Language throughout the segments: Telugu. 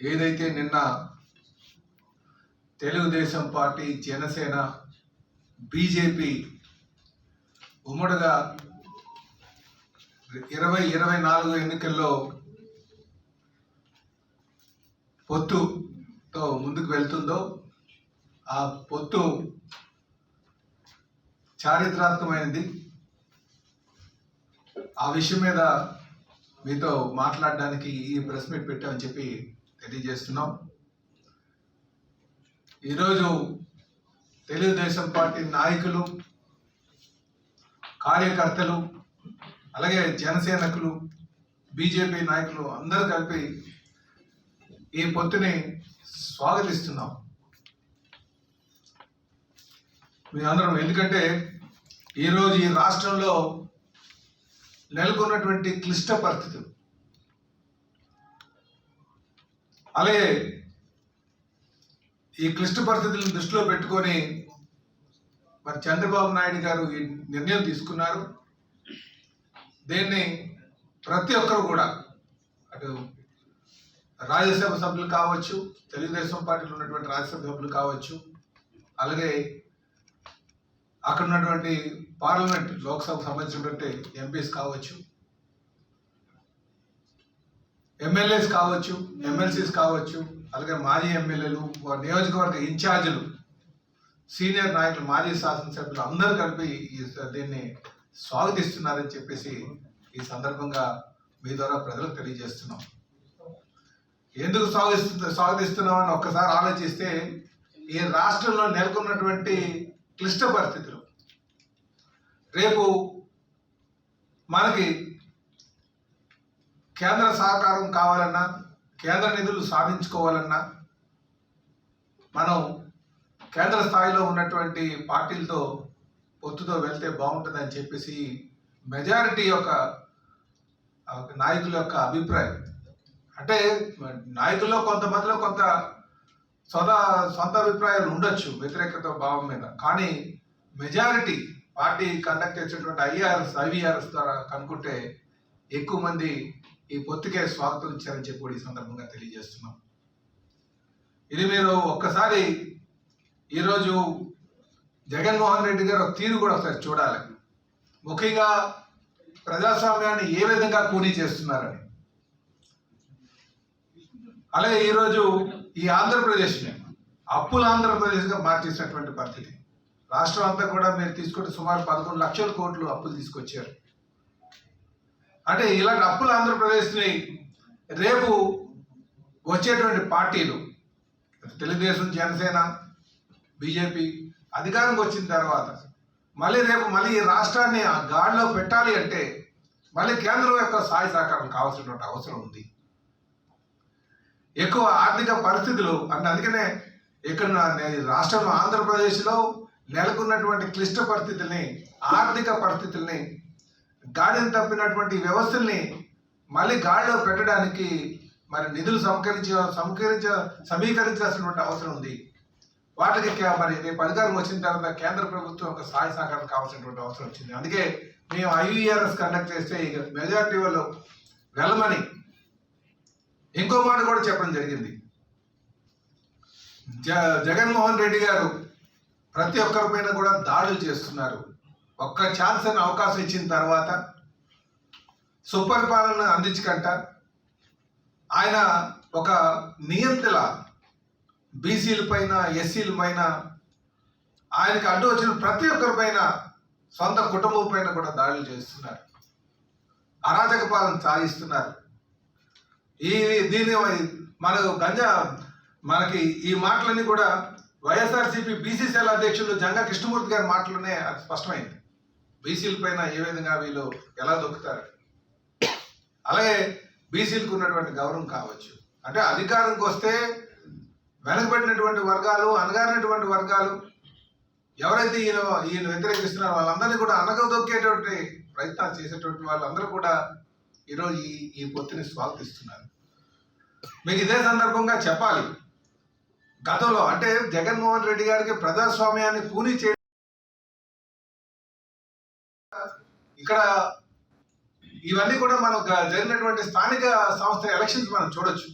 ఏదైతే నిన్న తెలుగుదేశం పార్టీ జనసేన బీజేపీ ఉమ్మడిగా ఇరవై ఇరవై నాలుగు ఎన్నికల్లో పొత్తుతో ముందుకు వెళ్తుందో ఆ పొత్తు చారిత్రాత్మకమైనది ఆ విషయం మీద మీతో మాట్లాడడానికి ఈ ప్రెస్ మీట్ పెట్టామని చెప్పి తెలియజేస్తున్నాం. ఈరోజు తెలుగుదేశం పార్టీ నాయకులు కార్యకర్తలు అలాగే జనసేనకులు బీజేపీ నాయకులు అందరూ కలిపి ఈ పొత్తుని స్వాగతిస్తున్నాం. మీ అందరం ఎందుకంటే ఈరోజు ఈ రాష్ట్రంలో నెలకొన్నటువంటి క్లిష్ట పరిస్థితులు. అలాగే ఈ క్లిష్ట పరిస్థితులను దృష్టిలో పెట్టుకొని మరి చంద్రబాబు నాయుడు గారు ఈ నిర్ణయం తీసుకున్నారు. దీన్ని ప్రతి ఒక్కరు కూడా అటు రాజ్యసభ సభ్యులు కావచ్చు తెలుగుదేశం పార్టీలో ఉన్నటువంటి రాజ్యసభ సభ్యులు కావచ్చు అలాగే అక్కడ ఉన్నటువంటి పార్లమెంట్ లోక్సభకు సంబంధించినటువంటి ఎంపీస్ కావచ్చు ఎమ్మెల్యేస్ కావచ్చు ఎమ్మెల్సీస్ కావచ్చు అలాగే మాజీ ఎమ్మెల్యేలు వారి నియోజకవర్గ ఇన్ఛార్జీలు సీనియర్ నాయకులు మాజీ శాసనసభ్యులు అందరూ కలిపి దీన్ని స్వాగతిస్తున్నారని చెప్పేసి ఈ సందర్భంగా మీ ద్వారా ప్రజలకు తెలియజేస్తున్నాం. ఎందుకు స్వాగతిస్తు స్వాగతిస్తున్నామని ఒక్కసారి ఆలోచిస్తే ఈ రాష్ట్రంలో నెలకొన్నటువంటి క్లిష్ట పరిస్థితులు. రేపు మనకి కేంద్ర సహకారం కావాలన్నా కేంద్ర నిధులు సాధించుకోవాలన్నా మనం కేంద్ర స్థాయిలో ఉన్నటువంటి పార్టీలతో పొత్తుతో వెళ్తే బాగుంటుందని చెప్పేసి మెజారిటీ యొక్క నాయకుల యొక్క అభిప్రాయం. అంటే నాయకుల్లో కొంతమందిలో కొంత సొంత సొంత అభిప్రాయాలు ఉండొచ్చు వ్యతిరేకత భావం మీద. కానీ మెజారిటీ పార్టీ కండక్ట్ చేసినటువంటి ఐఆర్ఎస్ ఐవీఆర్ఎస్ ద్వారా కనుక్కుంటే ఎక్కువ మంది ఈ పొత్తుకే స్వాగతం ఇచ్చారని చెప్పి కూడా ఈ సందర్భంగా తెలియజేస్తున్నాం. ఇది మీరు ఒక్కసారి ఈరోజు జగన్మోహన్ రెడ్డి గారు తీరు కూడా ఒకసారి చూడాలి. ముఖ్యంగా ప్రజాస్వామ్యాన్ని ఏ విధంగా కూలీ చేస్తున్నారని. అలాగే ఈరోజు ఈ ఆంధ్రప్రదేశ్ని అప్పుల ఆంధ్రప్రదేశ్గా మార్చేసినటువంటి పరిస్థితి. రాష్ట్రం అంతా కూడా మీరు తీసుకుంటే సుమారు పదకొండు లక్షల కోట్లు అప్పులు తీసుకొచ్చారు. అంటే ఇలాంటి అప్పులు ఆంధ్రప్రదేశ్ని రేపు వచ్చేటువంటి పార్టీలు తెలుగుదేశం జనసేన బీజేపీ అధికారంకి వచ్చిన తర్వాత మళ్ళీ రేపు మళ్ళీ ఈ రాష్ట్రాన్ని ఆ గాడిలో పెట్టాలి అంటే మళ్ళీ కేంద్రం యొక్క సహాయ సహకారం కావాల్సినటువంటి అవసరం ఉంది. ఎక్కువ ఆర్థిక పరిస్థితులు అంటే అందుకనే ఇక్కడ రాష్ట్రంలో ఆంధ్రప్రదేశ్లో నెలకొన్నటువంటి క్లిష్ట పరిస్థితుల్ని ఆర్థిక పరిస్థితుల్ని గాడిని తప్పినటువంటి వ్యవస్థల్ని మళ్ళీ గాడిలో పెట్టడానికి మరి నిధులు సమకరించ సమకరించ సమీకరించాల్సినటువంటి అవసరం ఉంది. వాటికి మరి రేపు అధికారం వచ్చిన తర్వాత కేంద్ర ప్రభుత్వం యొక్క సహాయ సహకారం కావాల్సినటువంటి అవసరం వచ్చింది. అందుకే మేము ఐవీఆర్ఎస్ కండక్ట్ చేస్తే ఇక మెజారిటీ వాళ్ళు వెళ్ళమని ఇంకో మాట కూడా చెప్పడం జరిగింది. జ జగన్మోహన్ రెడ్డి గారు ప్రతి ఒక్కరి పైన కూడా దాడులు చేస్తున్నారు. ఒక్క ఛాన్స్ అని అవకాశం ఇచ్చిన తర్వాత సుపరిపాలన అందించకంట. ఆయన ఒక నియంత్రణ బీసీల పైన ఎస్సీల పైన ఆయనకు అడ్డు వచ్చిన ప్రతి ఒక్కరి పైన సొంత కుటుంబం పైన కూడా దాడులు చేస్తున్నారు. అరాచక పాలన సాగిస్తున్నారు. ఈ దీని మనకు గంజా మనకి ఈ మాటలన్నీ కూడా వైఎస్ఆర్సీపీ బీసీసీఎల్ అధ్యక్షులు జంగా కృష్ణమూర్తి గారి మాటలోనే అది స్పష్టమైంది. బీసీల పైన ఏ విధంగా వీళ్ళు ఎలా దొక్కుతారు? అలాగే బీసీలకు ఉన్నటువంటి గౌరవం కావచ్చు. అంటే అధికారంకి వస్తే వెనకబడినటువంటి వర్గాలు అనగారినటువంటి వర్గాలు ఎవరైతే ఈయన ఈయన వ్యతిరేకిస్తున్నారో వాళ్ళందరినీ కూడా అనగదొక్కేటువంటి ప్రయత్నాలు చేసేటువంటి వాళ్ళందరూ కూడా ఈరోజు ఈ ఈ పొత్తిని స్వాగతిస్తున్నారు. మీకు ఇదే సందర్భంగా చెప్పాలి. గతంలో అంటే జగన్మోహన్ రెడ్డి గారికి ప్రజాస్వామ్యాన్ని కూనీ ఇక్కడ ఇవన్నీ కూడా మనం జరిగినటువంటి స్థానిక సంస్థ ఎలక్షన్స్ మనం చూడొచ్చు.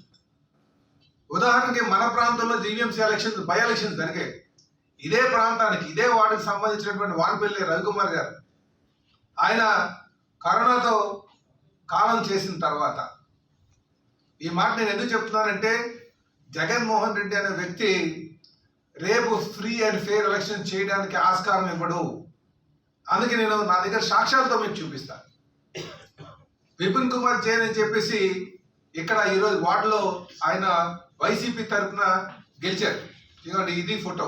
ఉదాహరణకి మన ప్రాంతంలో జీవీఎంసీ ఎలక్షన్స్ బై ఎలక్షన్స్ జరిగాయి ఇదే ప్రాంతానికి ఇదే వార్డుకి సంబంధించినటువంటి వానపల్లి రవికుమార్ గారు ఆయన కరోనాతో కాలం చేసిన తర్వాత ఈ మాట నేను ఎందుకు చెప్తున్నానంటే జగన్మోహన్ రెడ్డి అనే వ్యక్తి రేపు ఫ్రీ అండ్ ఫెయిర్ ఎలక్షన్ చేయడానికి ఆస్కారం ఇవ్వడు. అందుకే నేను నా దగ్గర సాక్ష్యాలతో మీకు చూపిస్తాను విపిన్ కుమార్ జైన్ అని చెప్పేసి ఇక్కడ ఈరోజు వార్డులో ఆయన వైసీపీ తరఫున గెలిచారు. ఇదిగోండి ఇది ఫోటో.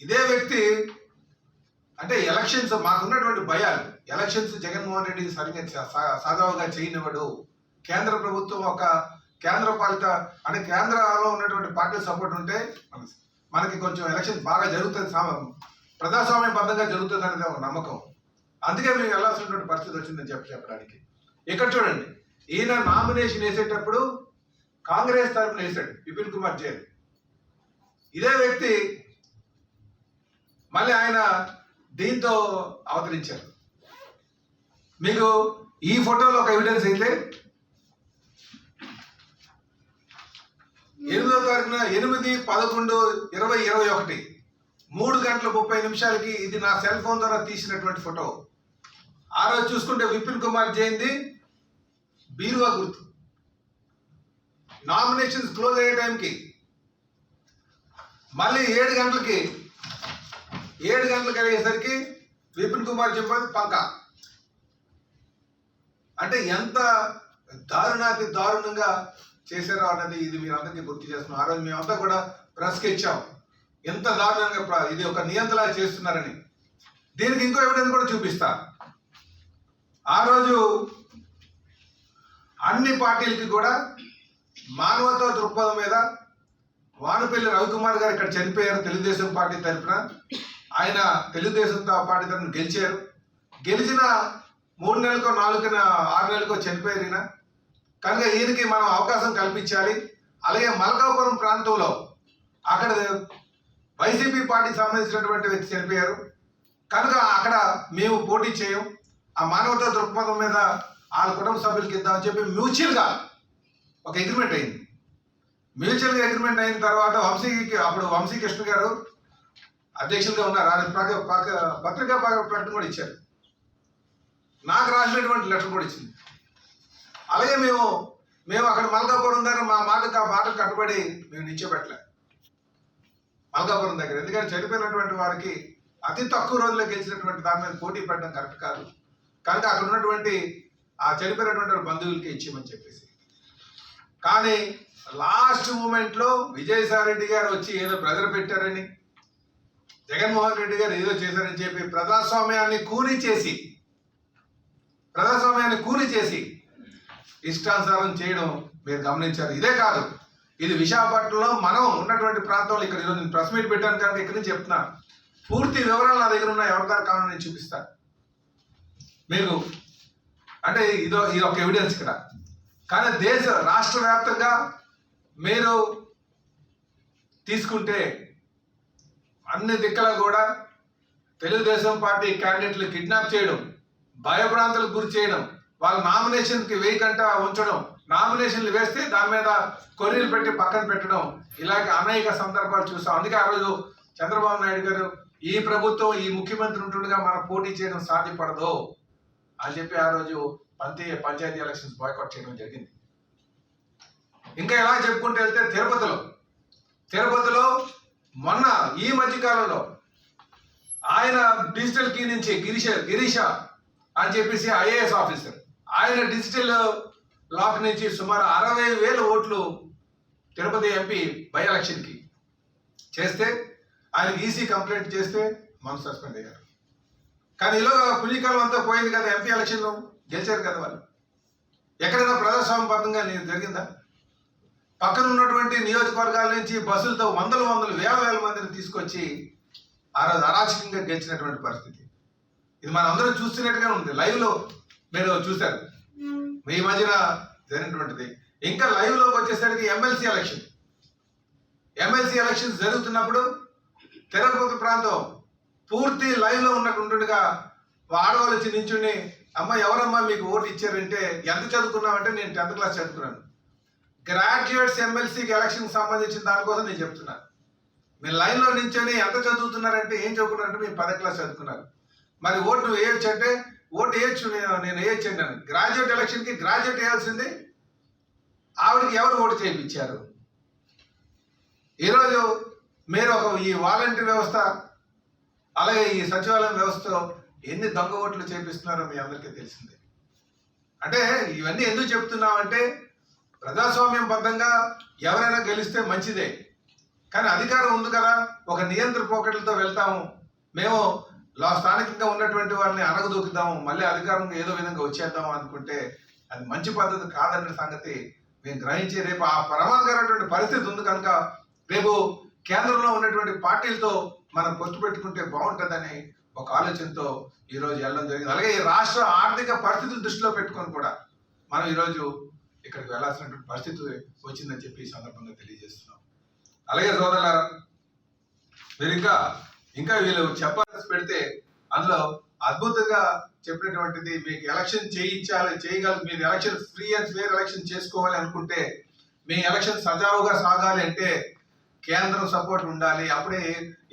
ఇదే వ్యక్తి అంటే ఎలక్షన్స్ మాకున్నటువంటి భయాలు. ఎలక్షన్స్ జగన్మోహన్ రెడ్డి సరిగ్గా సజావుగా చేయనివ్వడు. కేంద్ర ప్రభుత్వం ఒక కేంద్ర పాలిత అంటే కేంద్రంలో ఉన్నటువంటి పార్టీ సపోర్ట్ ఉంటే మనకి కొంచెం ఎలక్షన్ బాగా జరుగుతుంది ప్రజాస్వామ్యబద్ధంగా జరుగుతుంది అనేది ఒక నమ్మకం. అందుకే మేము వెళ్ళాల్సినటువంటి పరిస్థితి వచ్చిందని చెప్పి చెప్పడానికి. ఇక్కడ చూడండి ఈయన నామినేషన్ వేసేటప్పుడు కాంగ్రెస్ తరఫున వేశాడు విపిన్ కుమార్ జైన్. ఇదే వ్యక్తి మళ్ళీ ఆయన దీంతో అవతరించారు. మీకు ఈ ఫోటోలో ఒక ఎవిడెన్స్ అయితే ఎనిమిదో తారీఖున ఎనిమిది పదకొండు ఇరవై ఇరవై ఒకటి మూడు గంటల ముప్పై నిమిషాలకి ఇది నా సెల్ ఫోన్ ద్వారా తీసినటువంటి ఫోటో ఆ రోజు చూసుకుంటే విపిన్ కుమార్ జయంతి బీరువా గుర్తు. నామినేషన్స్ క్లోజ్ అయ్యే టైంకి మళ్ళీ ఏడు గంటలకి ఏడు గంటలకు అయ్యేసరికి విపిన్ కుమార్ చెప్పేది పంక. అంటే ఎంత దారుణాతి దారుణంగా చేశారో అన్నది ఇది మీరు అందరికీ గుర్తు చేస్తున్నాం. ఆ రోజు మేమంతా కూడా ప్రెస్కి ఇచ్చాము ఎంత దారుణంగా ఇది ఒక నియంత్రణ చేస్తున్నారని. దీనికి ఇంకో ఎవిడెన్స్ కూడా చూపిస్తా. ఆ రోజు అన్ని పార్టీలకి కూడా మానవతా దృక్పథం మీద వానపల్లి రవికుమార్ గారు ఇక్కడ చనిపోయారు తెలుగుదేశం పార్టీ తరఫున. ఆయన తెలుగుదేశంతో పార్టీ తరఫున గెలిచారు. గెలిచిన మూడు నెలలకో నాలుగు ఆరు నెలలకో చనిపోయారు ఈయన. కనుక ఈయనకి మనం అవకాశం కల్పించాలి. అలాగే మల్కాపురం ప్రాంతంలో అక్కడ వైసీపీ పార్టీకి సంబంధించినటువంటి వ్యక్తి చనిపోయారు. కనుక అక్కడ మేము పోటీ చేయం. ఆ మానవతా దృక్పథం మీద వాళ్ళ కుటుంబ సభ్యులకి ఇద్దామని చెప్పి మ్యూచువల్గా ఒక అగ్రిమెంట్ అయింది. మ్యూచువల్గా అగ్రిమెంట్ అయిన తర్వాత వంశీకి అప్పుడు వంశీకృష్ణ గారు అధ్యక్షులుగా ఉన్నారు. ఆయన ప్రక- ప్రక- పత్రికా ప్రకటన కూడా ఇచ్చారు. నాకు రాసినటువంటి లెటర్ కూడా ఇచ్చింది. అలాగే మేము మేము అక్కడ మల్కాపురం ఉందని మా మాటకు ఆ మాటకు కట్టుబడి మేము నిల్చోబెట్టలే మల్కాపురం దగ్గర. ఎందుకంటే చనిపోయినటువంటి వారికి అతి తక్కువ రోజుల్లో గెలిచినటువంటి దాని మీద పోటీ పెట్టడం కరెక్ట్ కాదు. కనుక అక్కడ ఉన్నటువంటి ఆ చనిపోయినటువంటి బంధువులకి ఇచ్చేయమని చెప్పేసి. కానీ లాస్ట్ మూమెంట్లో రెడ్డి గారు వచ్చి ఏదో ప్రజలు పెట్టారని జగన్మోహన్ రెడ్డి గారు ఏదో చేశారని చెప్పి ప్రజాస్వామ్యాన్ని కూలి చేసి ప్రజాస్వామ్యాన్ని కూలి చేసి ఇష్టానుసారం చేయడం మీరు గమనించారు. ఇదే కాదు. ఇది విశాఖపట్నంలో మనం ఉన్నటువంటి ప్రాంతంలో ఇక్కడ ఈరోజు నేను ప్రెస్ మీట్ పెట్టాను కనుక ఇక్కడ నుంచి చెప్తున్నా. పూర్తి వివరాలు నా దగ్గర ఉన్నాయి ఎవరి దగ్గర కావాలని నేను చూపిస్తాను. మీకు అంటే ఇదో ఇది ఒక ఎవిడెన్స్ ఇక్కడ. కానీ దేశ రాష్ట్ర వ్యాప్తంగా మీరు తీసుకుంటే అన్ని దిక్కల కూడా తెలుగుదేశం పార్టీ క్యాండిడేట్లు కిడ్నాప్ చేయడం భయభ్రాంతులకు గురి చేయడం వాళ్ళ నామినేషన్కి వేయకంట ఉంచడం నామినేషన్లు వేస్తే దాని మీద కొర్రీలు పెట్టి పక్కన పెట్టడం ఇలాగ అనేక సందర్భాలు చూసాం. అందుకే ఆ రోజు చంద్రబాబు నాయుడు గారు ఈ ప్రభుత్వం ఈ ముఖ్యమంత్రి ఉంటుండగా మనం పోటీ చేయడం సాధ్యపడదు అని చెప్పి ఆ రోజు పంతి పంచాయతీ ఎలక్షన్స్ బాయ్కౌట్ చేయడం జరిగింది. ఇంకా ఎలా చెప్పుకుంటూ వెళ్తే తిరుపతిలో తిరుపతిలో మొన్న ఈ మధ్యకాలంలో ఆయన డిజిటల్ కీ నుంచి గిరీష గిరీష అని చెప్పేసి ఐఏఎస్ ఆఫీసర్ ఆయన డిజిటల్ లాక్ నుంచి సుమారు అరవై వేల ఓట్లు తిరుపతి ఎంపీ బై ఎలక్షన్కి చేస్తే ఆయన ఈసీ కంప్లైంట్ చేస్తే మనం సస్పెండ్ అయ్యారు. కానీ ఇలా పుణ్యకాలం అంతా పోయింది కదా ఎంపీ ఎలక్షన్ గెలిచారు కదా వాళ్ళు. ఎక్కడైనా ప్రజాస్వామ్యబద్ధంగా నేను జరిగిందా? పక్కన ఉన్నటువంటి నియోజకవర్గాల నుంచి బస్సులతో వందల వందలు వేల వేల మందిని తీసుకొచ్చి ఆ రోజు అరాచకంగా గెలిచినటువంటి పరిస్థితి. ఇది మనం అందరూ చూస్తున్నట్టుగా ఉంది. లైవ్లో మీరు చూశారు. ఈ మధ్యన జరిగినటువంటిది. ఇంకా లైవ్లోకి వచ్చేసరికి ఎమ్మెల్సీ ఎలక్షన్ ఎమ్మెల్సీ ఎలక్షన్స్ జరుగుతున్నప్పుడు తిరుపతి ప్రాంతం పూర్తి లైవ్లో ఉన్నట్టుండగా ఆడవాళ్ళు వచ్చి నించుని అమ్మ ఎవరమ్మా మీకు ఓటు ఇచ్చారంటే ఎంత చదువుకున్నావంటే నేను టెన్త్ క్లాస్ చదువుకున్నాను. గ్రాడ్యుయేట్స్ ఎమ్మెల్సీకి ఎలక్షన్ సంబంధించిన దానికోసం నేను చెప్తున్నాను మీరు లైన్లో నించొని ఎంత చదువుతున్నారంటే ఏం చదువుకున్నారంటే మీరు పదో క్లాస్ చదువుకున్నారు. మరి ఓటు వేయొచ్చు అంటే ఓటు వేయచ్చు నేను నేను వేయచ్చు అంటాను. గ్రాడ్యుయేట్ ఎలక్షన్కి గ్రాడ్యుయేట్ వేయాల్సింది. ఆవిడకి ఎవరు ఓటు చేయించారు? ఈరోజు మీరు ఒక ఈ వాలంటీర్ వ్యవస్థ అలాగే ఈ సచివాలయం వ్యవస్థలో ఎన్ని దొంగ ఓట్లు చేపిస్తున్నారో మీ అందరికీ తెలిసిందే. అంటే ఇవన్నీ ఎందుకు చెప్తున్నామంటే ప్రజాస్వామ్యం బద్ధంగా ఎవరైనా గెలిస్తే మంచిదే. కానీ అధికారం ఉంది కదా ఒక నియంత్రణ పోకట్లతో వెళ్తాము. మేము లా స్థానికంగా ఉన్నటువంటి వారిని అనగదొక్కుదాము మళ్ళీ అధికారం ఏదో విధంగా వచ్చేద్దాము అనుకుంటే అది మంచి పద్ధతి కాదన్న సంగతి మేము గ్రహించి రేపు ఆ ప్రమాదకరమైనటువంటి పరిస్థితి ఉంది కనుక రేపు కేంద్రంలో ఉన్నటువంటి పార్టీలతో మనం పొత్తు పెట్టుకుంటే బాగుంటుందని ఒక ఆలోచనతో ఈరోజు వెళ్ళడం జరిగింది. అలాగే ఈ రాష్ట్ర ఆర్థిక పరిస్థితులు దృష్టిలో పెట్టుకొని కూడా మనం ఈరోజు ఇక్కడికి వెళ్ళాల్సినటువంటి పరిస్థితి వచ్చిందని చెప్పి ఈ సందర్భంగా తెలియజేస్తున్నాం. అలాగే సోదరులారా మీరు ఇంకా ఇంకా వీళ్ళు చెప్పాల్సి పెడితే అందులో అద్భుతంగా చెప్పినటువంటిది మీకు ఎలక్షన్ చేయించాలి చేయగలరు మీరు election free and fair election చేసుకోవాలి అనుకుంటే మీ ఎలక్షన్ సజావుగా సాగాలి అంటే కేంద్రం సపోర్ట్ ఉండాలి. అప్పుడే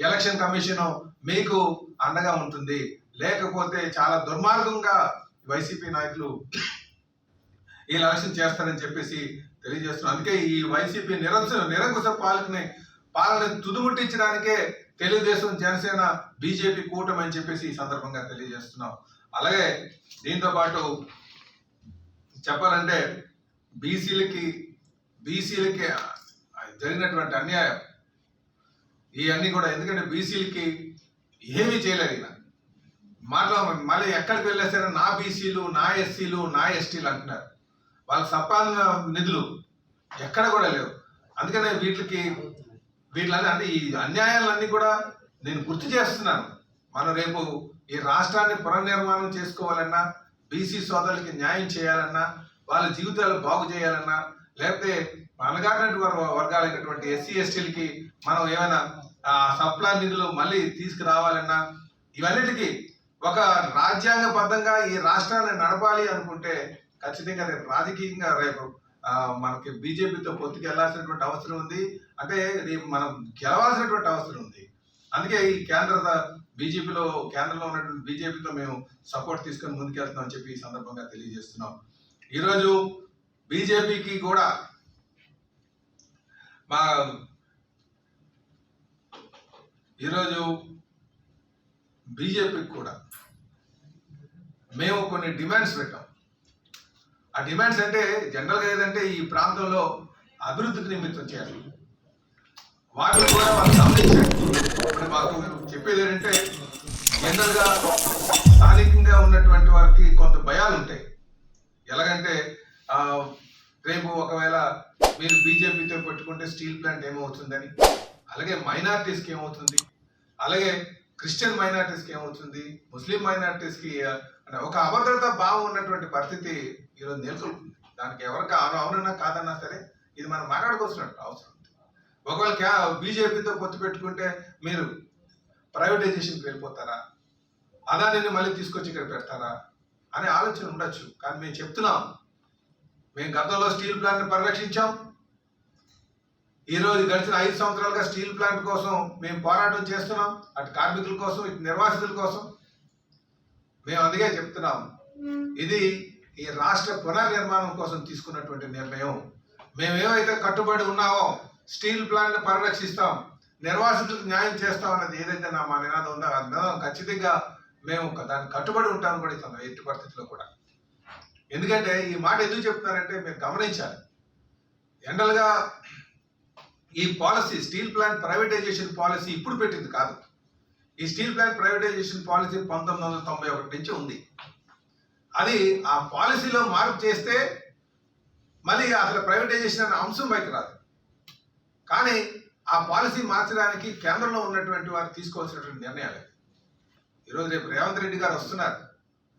ఎలక్షన్ కమిషన్ మీకు అండగా ఉంటుంది. లేకపోతే చాలా దుర్మార్గంగా వైసీపీ నాయకులు ఈ ఎలక్షన్ చేస్తారని చెప్పేసి తెలియజేస్తున్నారు. అందుకే ఈ వైసీపీ నిరంకుశ నిరంకుశ పాలకని పాలన తుదుముట్టించడానికే తెలుగుదేశం జనసేన బీజేపీ కూటమి అని చెప్పేసి ఈ సందర్భంగా తెలియజేస్తున్నాం. అలాగే దీంతో పాటు చెప్పాలంటే బీసీలకి బీసీలకి జరిగినటువంటి అన్యాయం ఇవన్నీ కూడా ఎందుకంటే బీసీలకి ఏమీ చేయలేదు ఇలా మాట్లా మళ్ళీ ఎక్కడికి వెళ్ళేసారో నా బీసీలు నా ఎస్సీలు నా ఎస్టీలు అంటున్నారు. వాళ్ళ సంపాదన నిధులు ఎక్కడ కూడా లేవు. అందుకనే వీటికి వీటిలన్నీ అంటే ఈ అన్యాయాలన్నీ కూడా నేను గుర్తు చేస్తున్నాను. మనం రేపు ఈ రాష్ట్రాన్ని పునర్నిర్మాణం చేసుకోవాలన్నా బీసీ సోదరులకి న్యాయం చేయాలన్నా వాళ్ళ జీవితాలు బాగు చేయాలన్నా లేకపోతే అనగానటువంటి వర్- వర్గాలైనటువంటి ఎస్సీ ఎస్టీలకి మనం ఏమైనా సప్లా నిధులు మళ్ళీ తీసుకురావాలన్నా ఇవన్నిటికీ ఒక రాజ్యాంగబద్ధంగా ఈ రాష్ట్రాన్ని నడపాలి అనుకుంటే ఖచ్చితంగా రేపు రాజకీయంగా రేపు మనకి బీజేపీతో పొత్తుకి వెళ్ళాల్సినటువంటి అవసరం ఉంది. అంటే రేపు మనం గెలవాల్సినటువంటి అవసరం ఉంది. అందుకే ఈ కేంద్ర బీజేపీలో కేంద్రంలో ఉన్నటువంటి బీజేపీతో మేము సపోర్ట్ తీసుకొని ముందుకెళ్తున్నాం చెప్పి ఈ సందర్భంగా తెలియజేస్తున్నాం. ఈరోజు బీజేపీకి కూడా మా ఈరోజు బీజేపీకి కూడా మేము కొన్ని డిమాండ్స్ పెట్టాం. ఆ డిమాండ్స్ అంటే జనరల్గా ఏదంటే ఈ ప్రాంతంలో అభివృద్ధికి నిమిత్తం చేయాలి. వాటిని కూడా వాళ్ళు గమనించారు ఇప్పుడు మాకు చెప్పేది ఏంటంటే జనరల్గా స్థానికంగా ఉన్నటువంటి వారికి కొంత భయాలు ఉంటాయి. ఎలాగంటే రేపు ఒకవేళ మీరు బీజేపీతో పెట్టుకుంటే స్టీల్ ప్లాంట్ ఏమవుతుందని అలాగే మైనార్టీస్కి ఏమవుతుంది అలాగే క్రిస్టియన్ మైనార్టీస్కి ఏమవుతుంది ముస్లిం మైనార్టీస్కి అంటే ఒక అభద్రత భావం ఉన్నటువంటి పరిస్థితి ఈరోజు నెలకొల్పుతుంది దానికి ఎవరికి అవును అవునన్నా కాదన్నా సరే ఇది మనం మాట్లాడుకోవాల్సినట్టు అవసరం ఒకవేళ క్యా బీజేపీతో పొత్తు పెట్టుకుంటే మీరు ప్రైవేటైజేషన్కి వెళ్ళిపోతారా? అదానిని మళ్ళీ తీసుకొచ్చి ఇక్కడ పెడతారా? అనే ఆలోచన ఉండొచ్చు. కానీ మేము చెప్తున్నాం. మేము గతంలో స్టీల్ ప్లాంట్ని పరిరక్షించాం. ఈరోజు గడిచిన ఐదు సంవత్సరాలుగా స్టీల్ ప్లాంట్ కోసం మేము పోరాటం చేస్తున్నాం. అటు కార్మికుల కోసం ఇటు నిర్వాసితుల కోసం. మేము అందుకే చెప్తున్నాం. ఇది ఈ రాష్ట్ర పునర్నిర్మాణం కోసం తీసుకున్నటువంటి నిర్ణయం. మేము ఏవైతే కట్టుబడి ఉన్నామో స్టీల్ ప్లాంట్ పరిరక్షిస్తాం నిర్వాసితులకు న్యాయం చేస్తాం అన్నది ఏదైతే నా మా నినాదం ఉందో ఆ నినాదం ఖచ్చితంగా మేము దానికి కట్టుబడి ఉంటామని కూడా ఇస్తాం ఎట్టి పరిస్థితిలో కూడా. ఎందుకంటే ఈ మాట ఎందుకు చెప్తున్నారంటే మీరు గమనించాలి. జనరల్గా ఈ policy steel plant privatisation policy ఇప్పుడు పెట్టింది కాదు. ఈ స్టీల్ ప్లాంట్ ప్రైవేటైజేషన్ పాలసీ పంతొమ్మిది వందల తొంభై ఒకటి నుంచి ఉంది. అది ఆ పాలసీలో మార్పు చేస్తే మళ్ళీ అసలు ప్రైవేటైజేషన్ అనే అంశం బయట రాదు. కానీ ఆ పాలసీ మార్చడానికి కేంద్రంలో ఉన్నటువంటి వారు తీసుకోవాల్సినటువంటి నిర్ణయాలు. ఈరోజు రేపు రేవంత్ రెడ్డి గారు వస్తున్నారు.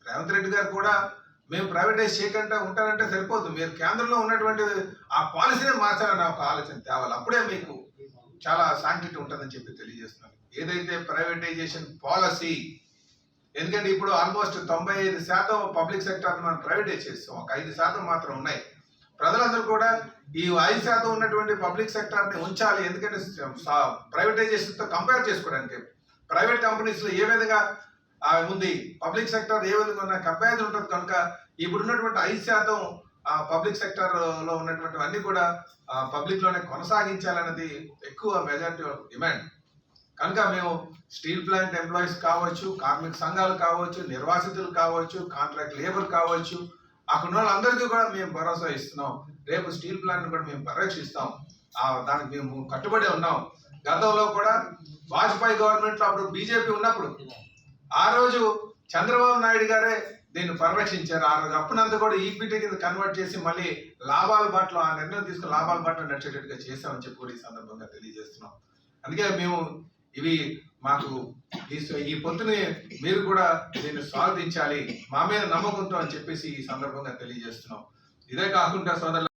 రేవంత్ రెడ్డి గారు కూడా మేము ప్రైవేటైజ్ చేయకుండా ఉంటారంటే సరిపోదు. మీరు కేంద్రంలో ఉన్నటువంటి ఆ పాలసీనే మార్చాలని ఒక ఆలోచన తేవాలి. అప్పుడే మీకు చాలా సాంక్టిటీ ఉంటుందని చెప్పి తెలియజేస్తున్నాను. ఏదైతే ప్రైవేటైజేషన్ పాలసీ ఎందుకంటే ఇప్పుడు ఆల్మోస్ట్ తొంభై ఐదు శాతం పబ్లిక్ సెక్టర్ మనం ప్రైవేటైజ్ చేస్తాం. ఒక ఐదు శాతం మాత్రం ఉన్నాయి. ప్రజలందరూ కూడా ఈ ఐదు శాతం ఉన్నటువంటి పబ్లిక్ సెక్టార్ని ఉంచాలి. ఎందుకంటే ప్రైవేటైజేషన్తో కంపేర్ చేసుకోవడానికి ప్రైవేట్ కంపెనీస్లో ఏ విధంగా ఉంది? పబ్లిక్ సెక్టర్ ఏ విధంగా కంపేర్ ఉంటుంది కనుక ఇప్పుడు ఉన్నటువంటి ఐదు శాతం పబ్లిక్ సెక్టర్లో ఉన్నటువంటి అన్ని కూడా పబ్లిక్లోనే కొనసాగించాలన్నది ఎక్కువ మెజారిటీ డిమాండ్ కనుక మేము స్టీల్ ప్లాంట్ ఎంప్లాయీస్ కావచ్చు కార్మిక సంఘాలు కావచ్చు నిర్వాసితులు కావచ్చు కాంట్రాక్ట్ లేబర్ కావచ్చు అక్కడ ఉన్న వాళ్ళందరికీ కూడా మేము భరోసా ఇస్తున్నాం. రేపు స్టీల్ ప్లాంట్ కూడా మేము పరిరక్షిస్తాం. ఆ, దానికి మేము కట్టుబడి ఉన్నాం. గతంలో కూడా వాజ్పేయి గవర్నమెంట్లో అప్పుడు బీజేపీ ఉన్నప్పుడు ఆ రోజు చంద్రబాబు నాయుడు గారే దీన్ని పరిరక్షించారు. ఆ రోజు అప్పునంతా కూడా ఈక్విటీ కింద కన్వర్ట్ చేసి మళ్ళీ లాభాల బాటలో ఆ నిర్ణయం తీసుకుని లాభాల బాటలో నడిచేటట్టుగా చేశామని చెప్పి కూడా ఈ సందర్భంగా తెలియజేస్తున్నాం. అందుకే మేము ఇవి మాకు ఈ ఈ పొత్తుని మీరు కూడా దీన్ని స్వాగతించాలి. మా మీద నమ్మకంతో అని చెప్పేసి ఈ సందర్భంగా తెలియజేస్తున్నాం. ఇదే కాకుండా సోదరులు